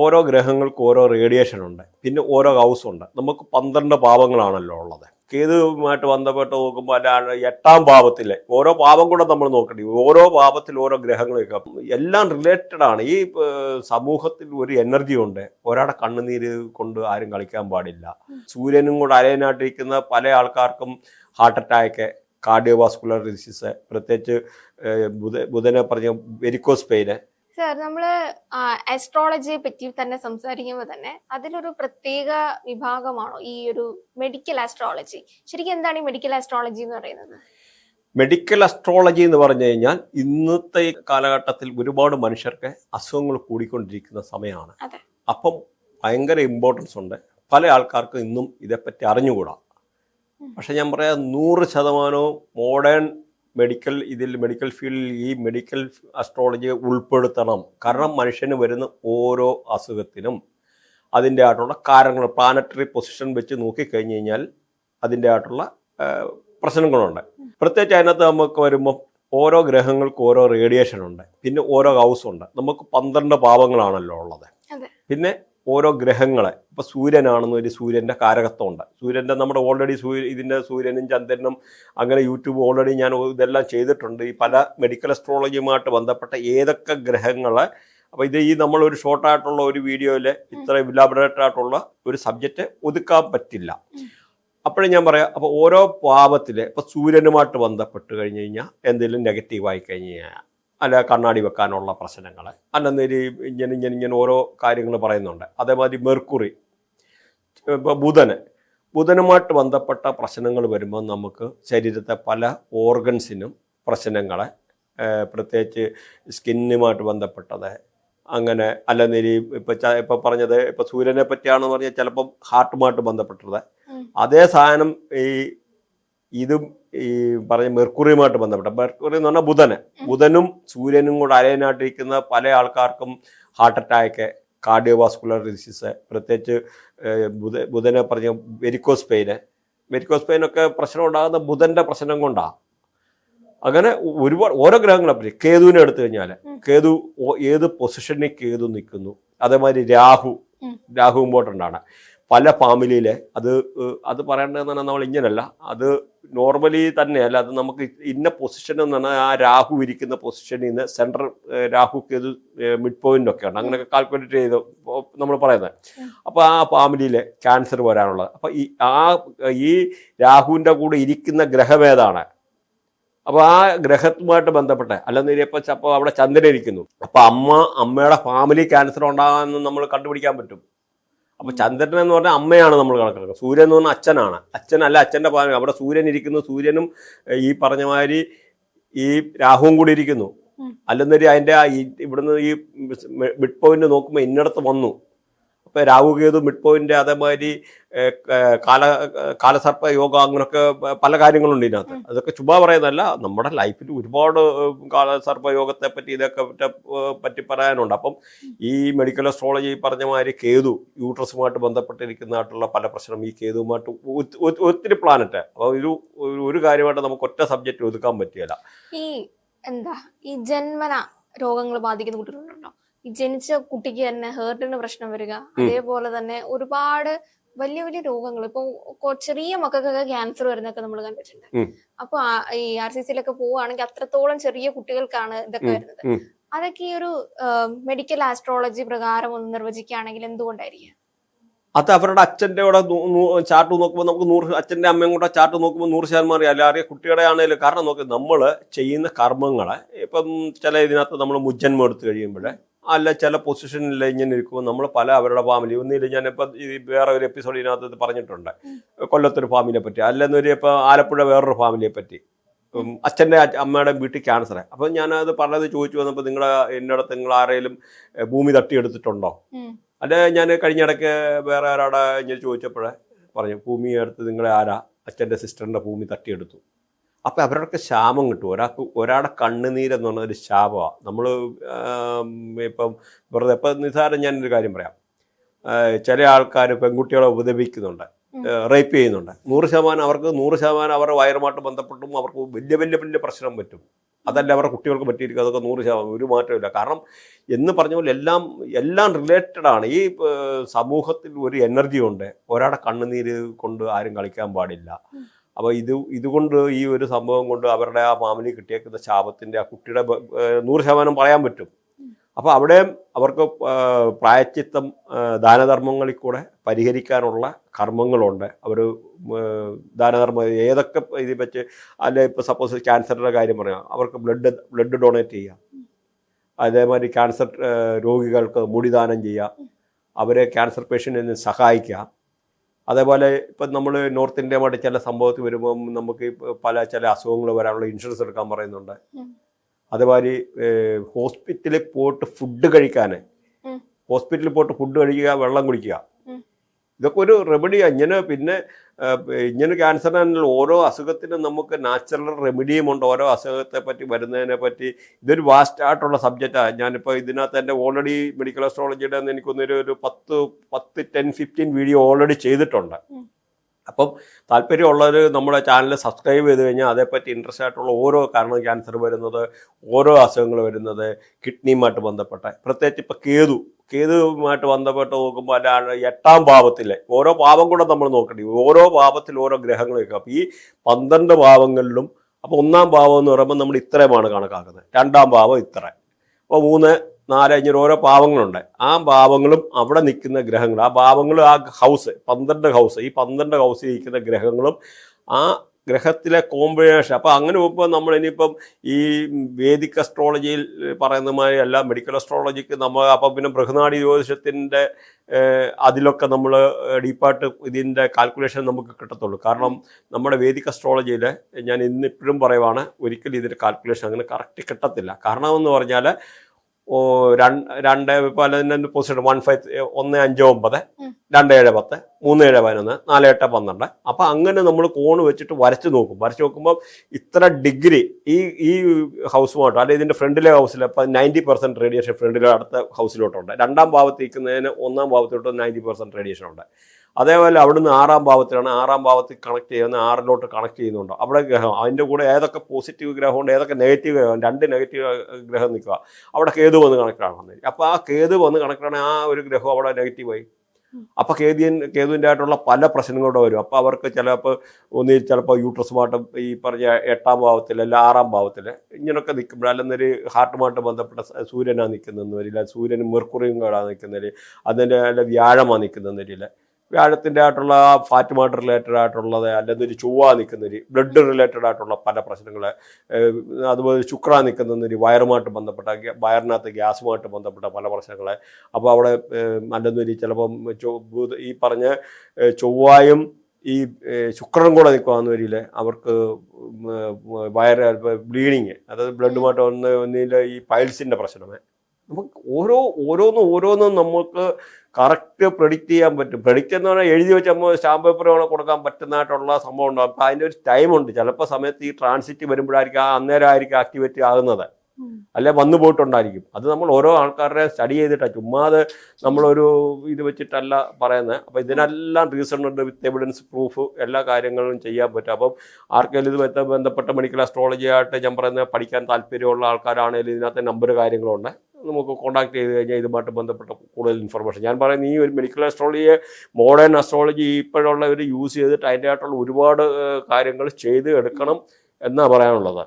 ഓരോ ഗ്രഹങ്ങൾക്കും ഓരോ റേഡിയേഷൻ ഉണ്ട്. പിന്നെ ഓരോ ഹൗസും ഉണ്ട്. നമുക്ക് പന്ത്രണ്ട് പാപങ്ങളാണല്ലോ ഉള്ളത്. കേതുവുമായിട്ട് ബന്ധപ്പെട്ട് നോക്കുമ്പോൾ അല്ല എട്ടാം പാപത്തിലെ. ഓരോ പാപം കൂടെ നമ്മൾ നോക്കേണ്ടി. ഓരോ പാപത്തിൽ ഓരോ ഗ്രഹങ്ങളൊക്കെ എല്ലാം റിലേറ്റഡ് ആണ്. ഈ സമൂഹത്തിൽ ഒരു എനർജി ഉണ്ട്. ഒരാളുടെ കണ്ണുനീര് കൊണ്ട് ആരും കളിക്കാൻ പാടില്ല. സൂര്യനും കൂടെ അലയനായിട്ടിരിക്കുന്ന പല ആൾക്കാർക്കും ഹാർട്ട് അറ്റാക്ക് കാർഡിയോവാസ്കുലർ ഡിസീസ് പ്രത്യേകിച്ച് ബുധ ബുധനെ പറഞ്ഞ വെരിക്കോസ് പെയിന് സർ നമ്മൾ ആസ്ട്രോളജിയെ പറ്റി തന്നെ സംസാരിക്കുമ്പോൾ തന്നെ അതിലൊരു പ്രത്യേക വിഭാഗമാണോ ഈ ഒരു മെഡിക്കൽ ആസ്ട്രോളജി ശരിക്കും എന്താണ് ഈ മെഡിക്കൽ ആസ്ട്രോളജി എന്ന് പറയുന്നത്? മെഡിക്കൽ അസ്ട്രോളജി എന്ന് പറഞ്ഞു കഴിഞ്ഞാൽ ഇന്നത്തെ കാലഘട്ടത്തിൽ ഒരുപാട് മനുഷ്യർക്ക് അസുഖങ്ങൾ കൂടിക്കൊണ്ടിരിക്കുന്ന സമയമാണ്. അപ്പം ഭയങ്കര ഇമ്പോർട്ടൻസ് ഉണ്ട്. പല ആൾക്കാർക്കും ഇന്നും ഇതേപ്പറ്റി അറിഞ്ഞുകൂടാ. പക്ഷെ ഞാൻ പറയാം നൂറ് ശതമാനവും മോഡേൺ മെഡിക്കൽ ഇതിൽ മെഡിക്കൽ ഫീൽഡിൽ ഈ മെഡിക്കൽ അസ്ട്രോളജിയെ ഉൾപ്പെടുത്തണം. കാരണം മനുഷ്യന് വരുന്ന ഓരോ അസുഖത്തിനും അതിന്റെ ആയിട്ടുള്ള കാരണങ്ങൾ പ്ലാനറ്ററി പൊസിഷൻ വെച്ച് നോക്കിക്കഴിഞ്ഞ് കഴിഞ്ഞാൽ അതിന്റെ ആയിട്ടുള്ള പ്രശ്നങ്ങളുണ്ട്. പ്രത്യേകിച്ച് അതിനകത്ത് നമുക്ക് വരുമ്പോൾ ഓരോ ഗ്രഹങ്ങൾക്കും ഓരോ റേഡിയേഷൻ ഉണ്ട്. പിന്നെ ഓരോ ഹൗസ് ഉണ്ട്. നമുക്ക് പന്ത്രണ്ട് പാവങ്ങളാണല്ലോ ഉള്ളത്. പിന്നെ ഓരോ ഗ്രഹങ്ങളെ. ഇപ്പൊ സൂര്യനാണെന്ന് ഒരു സൂര്യന്റെ കാരകത്വമുണ്ട്. സൂര്യന്റെ നമ്മുടെ ഓൾറെഡി സൂര്യ ഇതിന്റെ സൂര്യനും ചന്ദ്രനും അങ്ങനെ യൂട്യൂബ് ഓൾറെഡി ഞാൻ ഇതെല്ലാം ചെയ്തിട്ടുണ്ട്. ഈ പല മെഡിക്കൽ അസ്ട്രോളജിയുമായിട്ട് ബന്ധപ്പെട്ട ഏതൊക്കെ ഗ്രഹങ്ങളെ അപ്പോൾ ഇത് ഈ നമ്മൾ ഒരു ഷോർട്ടായിട്ടുള്ള ഒരു വീഡിയോയിൽ ഇത്ര ഇലാബറേറ്റ് ആയിട്ടുള്ള ഒരു സബ്ജക്റ്റ് ഒതുക്കാൻ പറ്റില്ല. അപ്പോഴും ഞാൻ പറയാം അപ്പോൾ ഓരോ പാപത്തിൽ ഇപ്പോൾ സൂര്യനുമായിട്ട് ബന്ധപ്പെട്ട് കഴിഞ്ഞ് കഴിഞ്ഞാൽ എന്തെങ്കിലും നെഗറ്റീവായി കഴിഞ്ഞ് കഴിഞ്ഞാൽ അല്ല കണ്ണാടി വെക്കാനുള്ള പ്രശ്നങ്ങൾ അല്ലെന്നൊരു ഇങ്ങനെ ഇങ്ങനെ ഇങ്ങനെ ഓരോ കാര്യങ്ങൾ പറയുന്നുണ്ട്. അതേമാതിരി മെർക്കുറി ഇപ്പോൾ ബുധന്. ബുധനുമായിട്ട് ബന്ധപ്പെട്ട പ്രശ്നങ്ങൾ വരുമ്പോൾ നമുക്ക് ശരീരത്തെ പല ഓർഗൻസിനും പ്രശ്നങ്ങളെ പ്രത്യേകിച്ച് സ്കിന്നുമായിട്ട് ബന്ധപ്പെട്ടത് അങ്ങനെ അല്ലെന്നേരി ഇപ്പം ഇപ്പം പറഞ്ഞത് ഇപ്പം സൂര്യനെ പറ്റിയാണെന്ന് പറഞ്ഞാൽ ചിലപ്പം ഹാർട്ടുമായിട്ട് ബന്ധപ്പെട്ടത്. അതേ സാധനം ഈ ഇതും ഈ പറഞ്ഞ മെർക്കുറിയുമായിട്ട് ബന്ധപ്പെട്ട. മെർക്കുറി എന്ന് പറഞ്ഞാൽ ബുധന് ബുധനും സൂര്യനും കൂടെ അലയനായിട്ടിരിക്കുന്ന പല ആൾക്കാർക്കും ഹാർട്ട് അറ്റാക്ക് കാർഡിയോവാസ്കുലർ ഡിസീസ് പ്രത്യേകിച്ച് ബുധ ബുധനെ പറഞ്ഞ വെരിക്കോസ് പെയിന് വെരിക്കോസ് പെയിനൊക്കെ പ്രശ്നം ഉണ്ടാകുന്ന ബുധന്റെ പ്രശ്നം കൊണ്ടാണ് അങ്ങനെ ഒരുപാട് ഓരോ ഗ്രഹങ്ങളെ പറ്റി കേതുവിനെ എടുത്തു കഴിഞ്ഞാൽ കേതു ഏത് പൊസിഷനിൽ കേതു നിൽക്കുന്നു? അതേമാതിരി രാഹു. രാഹു ഇമ്പോർട്ടന്റ് ആണ്. പല ഫാമിലിയിലെ അത് അത് പറയേണ്ടതെന്ന് പറഞ്ഞാൽ നമ്മൾ ഇങ്ങനല്ല. അത് നോർമലി തന്നെയല്ല അത് നമുക്ക് ഇന്ന പൊസിഷൻ എന്ന് പറഞ്ഞാൽ ആ രാഹു ഇരിക്കുന്ന പൊസിഷനിൽ നിന്ന് സെൻട്രൽ രാഹു ഇത് മിഡ് പോയിന്റ് ഒക്കെ ഉണ്ട് അങ്ങനെയൊക്കെ കാൽക്കുലേറ്റ് ചെയ്ത് നമ്മൾ പറയുന്നത്. അപ്പോൾ ആ ഫാമിലിയിൽ ക്യാൻസർ വരാനുള്ളത്. അപ്പോൾ ഈ ആ ഈ രാഹുവിന്റെ കൂടെ ഇരിക്കുന്ന ഗ്രഹമേതാണ് അപ്പോൾ അപ്പൊ ആ ഗ്രഹത്തുമായിട്ട് ബന്ധപ്പെട്ട അല്ലെന്ന് ഇപ്പൊ അപ്പോൾ അവിടെ ചന്ദ്രൻ ഇരിക്കുന്നു. അപ്പോൾ അമ്മ അമ്മയുടെ ഫാമിലി ക്യാൻസർ ഉണ്ടാകാമെന്ന് നമ്മൾ കണ്ടുപിടിക്കാൻ പറ്റും. അപ്പൊ ചന്ദ്രൻ എന്ന് പറഞ്ഞാൽ അമ്മയാണ് നമ്മൾ കണക്കാക്കുന്നത്. സൂര്യൻ എന്ന് പറഞ്ഞാൽ അച്ഛനാണ്. അച്ഛനല്ല അച്ഛന്റെ ഫാമിലി അവിടെ സൂര്യൻ ഇരിക്കുന്നു സൂര്യനും ഈ പറഞ്ഞ മാതിരി ഈ രാഹുവും കൂടി ഇരിക്കുന്നു. അല്ലെന്നൊരു അതിന്റെ ഈ- ഇവിടുന്ന് ഈ മിഡ് പോയിന്റ് നോക്കുമ്പോൾ ഇന്നടത്ത് വന്നു. അപ്പൊ രാഹുകേതു മിഡ് പോയിന്റ് അതേമാതിരി കാല കാലസർപ്പ യോഗ അങ്ങനെയൊക്കെ പല കാര്യങ്ങളുണ്ട് ഇതിനകത്ത്. അതൊക്കെ ചുമ്മാ പറയുന്നതല്ല നമ്മുടെ ലൈഫിൽ ഒരുപാട് കാലസർപ്പ യോഗത്തെ പറ്റി ഇതൊക്കെ പറ്റ- പറയാനുണ്ട്. അപ്പം ഈ മെഡിക്കൽ അസ്ട്രോളജി പറഞ്ഞ മാതിരി കേതു യൂട്രസുമായിട്ട് ബന്ധപ്പെട്ടിരിക്കുന്നതായിട്ടുള്ള പല പ്രശ്നം ഈ കേതുവുമായിട്ട് ഒത്തിരി പ്ലാനറ്റ് അപ്പോൾ ഒരു ഒരു- കാര്യമായിട്ട് നമുക്ക് ഒറ്റ സബ്ജക്റ്റ് ഒതുക്കാൻ പറ്റിയല്ല. ഈ എന്താ ഈ ജന്മന രോഗങ്ങൾ ബാധിക്കുന്ന കുട്ടികളുണ്ടോ? ജനിച്ച കുട്ടിക്ക് തന്നെ ഹേർട്ടിന് പ്രശ്നം വരിക. അതേപോലെ തന്നെ ഒരുപാട് വലിയ വലിയ രോഗങ്ങൾ ഇപ്പൊ ചെറിയ മക്കൾക്കൊക്കെ ക്യാൻസർ വരുന്നൊക്കെ നമ്മൾ കണ്ടിട്ടുണ്ട്. അപ്പൊ ഈ ആർ സി സിയിലൊക്കെ പോവുകയാണെങ്കിൽ അത്രത്തോളം ചെറിയ കുട്ടികൾക്കാണ് ഇതൊക്കെ വരുന്നത്. അതൊക്കെ ഈ ഒരു മെഡിക്കൽ ആസ്ട്രോളജി പ്രകാരം ഒന്ന് നിർവചിക്കുകയാണെങ്കിൽ എന്തുകൊണ്ടായിരിക്കും? അത് അവരുടെ അച്ഛന്റെ കൂടെ ചാർട്ട് നോക്കുമ്പോൾ നമുക്ക് നൂറ് അച്ഛന്റെ അമ്മയും കൂടെ ചാർട്ട് നോക്കുമ്പോൾ നൂറ് ശതമാനം അറിയാം. അല്ല? അറിയാം കുട്ടിയുടെ ആണെങ്കിലും. കാരണം നോക്കി നമ്മൾ ചെയ്യുന്ന കർമ്മങ്ങളെ ഇപ്പം ചില ഇതിനകത്ത് നമ്മൾ മുജ്ജന്മം എടുത്തു കഴിയുമ്പോൾ അല്ല ചില പൊസിഷനിൽ ഇങ്ങനെ ഇരിക്കുമ്പോൾ നമ്മൾ പല അവരുടെ ഫാമിലി ഒന്നില്ല ഞാനിപ്പോൾ ഈ വേറെ ഒരു എപ്പിസോഡ് ഇതിനകത്ത് പറഞ്ഞിട്ടുണ്ട്. കൊല്ലത്തൊരു ഫാമിലിയെ പറ്റി അല്ലെന്നൊരു ഇപ്പോൾ ആലപ്പുഴ വേറൊരു ഫാമിലിയെ പറ്റി അച്ഛന്റെ അമ്മയുടെ വീട്ടിൽ ക്യാൻസർ അപ്പം ഞാനത് പറഞ്ഞത് ചോദിച്ചു വന്നപ്പോൾ നിങ്ങളെ എന്നിടത്ത് നിങ്ങൾ ആരെങ്കിലും ഭൂമി തട്ടിയെടുത്തിട്ടുണ്ടോ? അല്ലെ അല്ല ഞാൻ കഴിഞ്ഞ ഇടയ്ക്ക് വേറെ ആരാടെ ഇങ്ങനെ ചോദിച്ചപ്പോഴേ പറഞ്ഞു ഭൂമി എടുത്ത് നിങ്ങളെ ആരാ? അച്ഛന്റെ സിസ്റ്ററിന്റെ ഭൂമി തട്ടിയെടുത്തു. അപ്പം അവരുടെ ശാപം കിട്ടും. ഒരാൾക്ക് ഒരാളുടെ കണ്ണുനീരെന്ന് പറഞ്ഞ ഒരു ശാപമാണ് നമ്മൾ ഇപ്പം വെറുതെ ഇപ്പം നിസ്സാരം ഞാനൊരു കാര്യം പറയാം. ചില ആൾക്കാർ പെൺകുട്ടികളെ ഉപദ്രവിക്കുന്നുണ്ട്. റേപ്പ് ചെയ്യുന്നുണ്ട്. നൂറ് ശതമാനം അവർക്ക് നൂറ് ശതമാനം അവരുടെ വയറുമായിട്ട് ബന്ധപ്പെട്ടും അവർക്ക് വലിയ വലിയ വലിയ പ്രശ്നം പറ്റും. അതല്ല അവരുടെ കുട്ടികൾക്ക് പറ്റിയിരിക്കും. അതൊക്കെ നൂറ് ശതമാനം ഒരു മാറ്റമില്ല കാരണം എന്ന് പറഞ്ഞ പോലെ എല്ലാം എല്ലാം റിലേറ്റഡ് ആണ്. ഈ സമൂഹത്തിൽ ഒരു എനർജി ഉണ്ട്. ഒരാളുടെ കണ്ണുനീര് കൊണ്ട് ആരും കളിക്കാൻ പാടില്ല. അപ്പോൾ ഇത് ഇതുകൊണ്ട് ഈ ഒരു സംഭവം കൊണ്ട് അവരുടെ ആ മാമലി കിട്ടിയേക്കുന്ന ശാപത്തിന്റെ ആ കുട്ടിയുടെ നൂറ് ശതമാനം പറയാൻ പറ്റും. അപ്പോൾ അവിടെ അവർക്ക് പ്രായച്ചിത്തം ദാനധർമ്മങ്ങളിൽ കൂടെ പരിഹരിക്കാനുള്ള കർമ്മങ്ങളുണ്ട്. അവർ ദാനധർമ്മ ഏതൊക്കെ ഇതിൽ വെച്ച് അല്ലെ ഇപ്പോൾ സപ്പോസ് ക്യാൻസറിന്റെ കാര്യം പറയാം. അവർക്ക് ബ്ലഡ് ബ്ലഡ് ഡൊണേറ്റ് ചെയ്യാം. അതേമാതിരി ക്യാൻസർ രോഗികൾക്ക് മുടിദാനം ചെയ്യാം. അവരെ ക്യാൻസർ പേഷ്യന്റിനെ സഹായിക്കാം. അതേപോലെ ഇപ്പം നമ്മൾ നോർത്ത് ഇന്ത്യയുമായിട്ട് ചില സംഭവത്തിൽ വരുമ്പം നമുക്ക് പല ചില അസുഖങ്ങൾ വരാനുള്ള ഇൻഷുറൻസ് എടുക്കാൻ പറയുന്നുണ്ട്. അതേപോലെ ഹോസ്പിറ്റലിൽ പോയിട്ട് ഫുഡ് കഴിക്കാൻ. ഹോസ്പിറ്റലിൽ പോയിട്ട് ഫുഡ് കഴിക്കുക വെള്ളം കുടിക്കുക. ഇതൊക്കെ ഒരു റെമഡിയാണ് ഇങ്ങനെ പിന്നെ ഇങ്ങനെ ആണെങ്കിൽ ഓരോ അസുഖത്തിനും നമുക്ക് നാച്ചുറൽ റെമഡിയും ഉണ്ട്. ഓരോ അസുഖത്തെ പറ്റി വരുന്നതിനെ പറ്റി ഇതൊരു വാസ്റ്റ് ആയിട്ടുള്ള സബ്ജക്റ്റാണ് ഞാനിപ്പോൾ ഇതിനകത്ത് എന്റെ ഓൾറെഡി മെഡിക്കൽ അസ്ട്രോളജിയുടെ എനിക്കൊന്നൊരു ഒരു പത്ത് പത്ത് ടെൻ ഫിഫ്റ്റീൻ വീഡിയോ ഓൾറെഡി ചെയ്തിട്ടുണ്ട്. അപ്പം താല്പര്യമുള്ളവർ നമ്മുടെ ചാനൽ സബ്സ്ക്രൈബ് ചെയ്ത് കഴിഞ്ഞാൽ അതേപ്പറ്റി ഇൻട്രസ്റ്റ് ആയിട്ടുള്ള ഓരോ കാരണം ക്യാൻസർ വരുന്നത് ഓരോ അസുഖങ്ങൾ വരുന്നത് കിഡ്നിയുമായിട്ട് ബന്ധപ്പെട്ട പ്രത്യേകിച്ച് ഇപ്പം കേതു കേതുവുമായിട്ട് ബന്ധപ്പെട്ട് നോക്കുമ്പോൾ അല്ല എട്ടാം പാപത്തിലെ ഓരോ പാപം കൂടെ നമ്മൾ നോക്കേണ്ടി ഓരോ പാപത്തിൽ ഓരോ ഗ്രഹങ്ങൾ വെക്കും. അപ്പോൾ ഈ പന്ത്രണ്ട് പാവങ്ങളിലും അപ്പോൾ ഒന്നാം പാവം എന്ന് പറയുമ്പോൾ നമ്മൾ ഇത്രയുമാണ് കണക്കാക്കുന്നത്. രണ്ടാം പാവം ഇത്ര. അപ്പോൾ മൂന്ന് നാല് അഞ്ഞൂറ് ഓരോ പാവങ്ങളുണ്ട്. ആ പാവങ്ങളും അവിടെ നിൽക്കുന്ന ഗ്രഹങ്ങൾ ആ പാവങ്ങൾ ആ ഹൗസ് പന്ത്രണ്ട് ഹൗസ് ഈ പന്ത്രണ്ട് ഹൗസിൽ ഇരിക്കുന്ന ഗ്രഹങ്ങളും ആ ഗ്രഹത്തിലെ കോമ്പിനേഷൻ അപ്പോൾ അങ്ങനെ പോകുമ്പോൾ നമ്മൾ ഇനിയിപ്പം ഈ വേദിക് അസ്ട്രോളജിയിൽ പറയുന്ന മാതിരി അല്ല മെഡിക്കൽ അസ്ട്രോളജിക്ക് നമ്മൾ അപ്പം പിന്നെ ബൃഹനാടി ജ്യോതിഷത്തിന്റെ അതിലൊക്കെ നമ്മൾ ഡീപ്പായിട്ട് ഇതിന്റെ കാൽക്കുലേഷൻ നമുക്ക് കിട്ടത്തുള്ളൂ. കാരണം നമ്മുടെ വേദിക് അസ്ട്രോളജിയിൽ ഞാൻ ഇന്നിപ്പോഴും പറയുവാണ് ഒരിക്കലും ഇതിന്റെ കാൽക്കുലേഷൻ അങ്ങനെ കറക്റ്റ് കിട്ടത്തില്ല. കാരണം എന്ന് പറഞ്ഞാൽ രണ്ട് രണ്ട് പല പൊസിഷൻ വൺ ഫൈവ് ഒന്ന് അഞ്ച് ഒമ്പത്. രണ്ട് ഏഴ് പത്ത് മൂന്ന് ഏഴ് പതിനൊന്ന് നാല് എട്ട് പന്ത്രണ്ട്. അപ്പം അങ്ങനെ നമ്മൾ കോൺ വെച്ചിട്ട് വരച്ച് നോക്കും. വരച്ച് നോക്കുമ്പോൾ ഇത്ര ഡിഗ്രി ഈ ഈ ഹൗസുമായിട്ട് അല്ലെങ്കിൽ ഇതിന്റെ ഫ്രണ്ടിലെ ഹൗസിൽ ഇപ്പം നയന്റി പെർസെന്റ് റേഡിയേഷൻ ഫ്രണ്ടിലെ അടുത്ത ഹൗസിലോട്ടുണ്ട് രണ്ടാം ഭാഗത്ത് നിൽക്കുന്നതിന് ഒന്നാം ഭാഗത്തോട്ട് നയന്റി പെർസെന്റ് റേഡിയേഷൻ ഉണ്ട്. അതേപോലെ അവിടുന്ന് ആറാം ഭാവത്തിലാണ് ആറാം ഭാവത്തിൽ കണക്ട് ചെയ്യുന്ന ആറിലോട്ട് കണക്ട് ചെയ്യുന്നുണ്ട്. അവിടെ ഗ്രഹം അതിന്റെ കൂടെ ഏതൊക്കെ പോസിറ്റീവ് ഗ്രഹമുണ്ട് ഏതൊക്കെ നെഗറ്റീവ് ഗ്രഹം രണ്ട് നെഗറ്റീവ് ഗ്രഹം നിൽക്കുക. അവിടെ കേതു വന്ന് കണക്ട് ആണെന്ന് അപ്പോൾ ആ കേതു വന്ന് കണക്ട് ആണെങ്കിൽ ആ ഒരു ഗ്രഹം അവിടെ നെഗറ്റീവായി അപ്പോൾ കേതിയൻ കേതുവിന്റെ ആയിട്ടുള്ള പല പ്രശ്നങ്ങളും വരും. അപ്പോൾ അവർക്ക് ചിലപ്പോൾ ഒന്നിൽ ചിലപ്പോൾ യൂട്രസുമായിട്ട് ഈ പറഞ്ഞ എട്ടാം ഭാവത്തിൽ അല്ല ആറാം ഭാവത്തിൽ ഇങ്ങനെയൊക്കെ നിൽക്കുമ്പോൾ അല്ലെന്നൊരു ഹാർട്ടുമായിട്ട് ബന്ധപ്പെട്ട സൂര്യനാണ് നിൽക്കുന്നതെന്ന് വരില്ല. സൂര്യനും മെർക്കുറിയും കൂടാണ് നിൽക്കുന്നതിൽ അതിന്റെ അല്ല വ്യാഴമാണ് നിൽക്കുന്നതെന്ന് വരില്ല. വ്യാഴത്തിന്റെ ആയിട്ടുള്ള ഫാറ്റുമായിട്ട് റിലേറ്റഡ് ആയിട്ടുള്ളത് അല്ലെങ്കിൽ ഒരു ചൊവ്വ നിൽക്കുന്നൊരു ബ്ലഡ് റിലേറ്റഡ് ആയിട്ടുള്ള പല പ്രശ്നങ്ങൾ അതുപോലെ ശുക്ര നിൽക്കുന്നൊരു വയറുമായിട്ട് ബന്ധപ്പെട്ട വയറിനകത്ത് ഗ്യാസുമായിട്ട് ബന്ധപ്പെട്ട പല പ്രശ്നങ്ങൾ അപ്പോൾ അവിടെ അല്ലെന്നൊരു ചിലപ്പം ഈ പറഞ്ഞ ചൊവ്വായും ഈ ശുക്രൻ കൂടെ നിൽക്കുകയെന്ന് വരില്ല അവർക്ക് വയറ് ബ്ലീഡിങ് അതായത് ബ്ലഡുമായിട്ട് ഒന്ന് ഒന്നിൽ ഈ പൈൽസിന്റെ പ്രശ്നമേ. നമുക്ക് ഓരോ ഓരോന്നും ഓരോന്നും നമുക്ക് കറക്റ്റ് പ്രഡിക്റ്റ് ചെയ്യാൻ പറ്റും. പ്രഡിക്റ്റ് എന്ന് പറഞ്ഞാൽ എഴുതി വെച്ച് നമ്മൾ സ്റ്റാമ്പ് പേപ്പർ വേണം കൊടുക്കാൻ പറ്റുന്നതായിട്ടുള്ള സംഭവം ഉണ്ടാകും അപ്പോൾ അതിന്റെ ഒരു ടൈമുണ്ട് ചിലപ്പോൾ സമയത്ത് ഈ ട്രാൻസിറ്റ് വരുമ്പോഴായിരിക്കും ആ അന്നേരമായിരിക്കും ആക്ടിവേറ്റ് ആകുന്നത്. അല്ലെ വന്നു പോയിട്ടുണ്ടായിരിക്കും. അത് നമ്മൾ ഓരോ ആൾക്കാരുടെ സ്റ്റഡി ചെയ്തിട്ടാണ് ചുമ്മാതെ നമ്മളൊരു ഇത് വെച്ചിട്ടല്ല പറയുന്നത് അപ്പോൾ ഇതിനെല്ലാം റീസൺ ഉണ്ട്. വിത്ത് എവിഡൻസ് പ്രൂഫ് എല്ലാ കാര്യങ്ങളും ചെയ്യാൻ പറ്റും. അപ്പം ആർക്കെങ്കിലും ഇത് ബന്ധപ്പെട്ട മെഡിക്കൽ അസ്ട്രോളജി ആയിട്ട് ഞാൻ പറയുന്നത് പഠിക്കാൻ താല്പര്യമുള്ള ആൾക്കാരാണെങ്കിലും ഇതിനകത്ത് നമ്പർ കാര്യങ്ങളുണ്ട്. നമുക്ക് കോൺടാക്ട് ചെയ്ത് കഴിഞ്ഞാൽ ഇതുമായിട്ട് ബന്ധപ്പെട്ട കൂടുതൽ ഇൻഫർമേഷൻ ഞാൻ പറയുന്നത് ഈ ഒരു മെഡിക്കൽ അസ്ട്രോളജിയെ മോഡേൺ അസ്ട്രോളജി ഇപ്പോഴുള്ളവർ യൂസ് ചെയ്തിട്ട് അതിന്റെ ആയിട്ടുള്ള ഒരുപാട് കാര്യങ്ങൾ ചെയ്ത് എടുക്കണം എന്നാണ് പറയാനുള്ളത്.